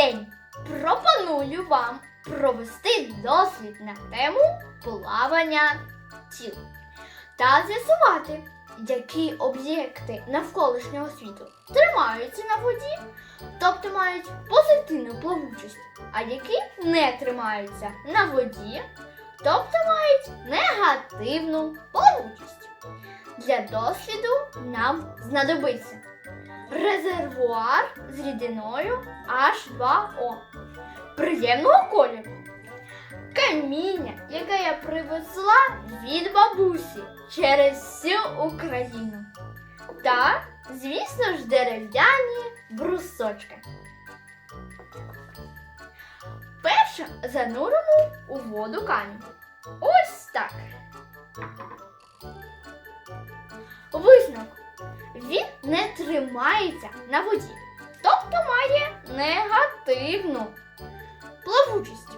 день! Пропоную вам провести дослід на тему плавання тіл та з'ясувати, які об'єкти навколишнього світу тримаються на воді, тобто мають позитивну плавучість, а які не тримаються на воді, тобто мають негативну плавучість. Для досліду нам знадобиться резервуар з рідиною H2O приємного кольору. Каміння, яке я привезла від бабусі через всю Україну. Та, звісно ж, дерев'яні брусочки. Перше зануримо у воду камінь. Ось так. Не тримається на воді, тобто має негативну плавучість.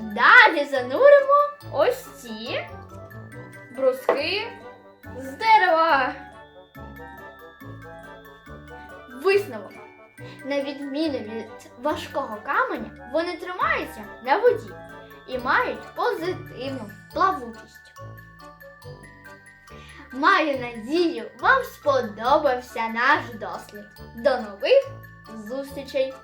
Далі зануримо ось ці бруски з дерева. Висновок. На відміну від важкого каменя, вони тримаються на воді і мають позитивну плавучість. Маю надію, вам сподобався наш дослід. До нових зустрічей!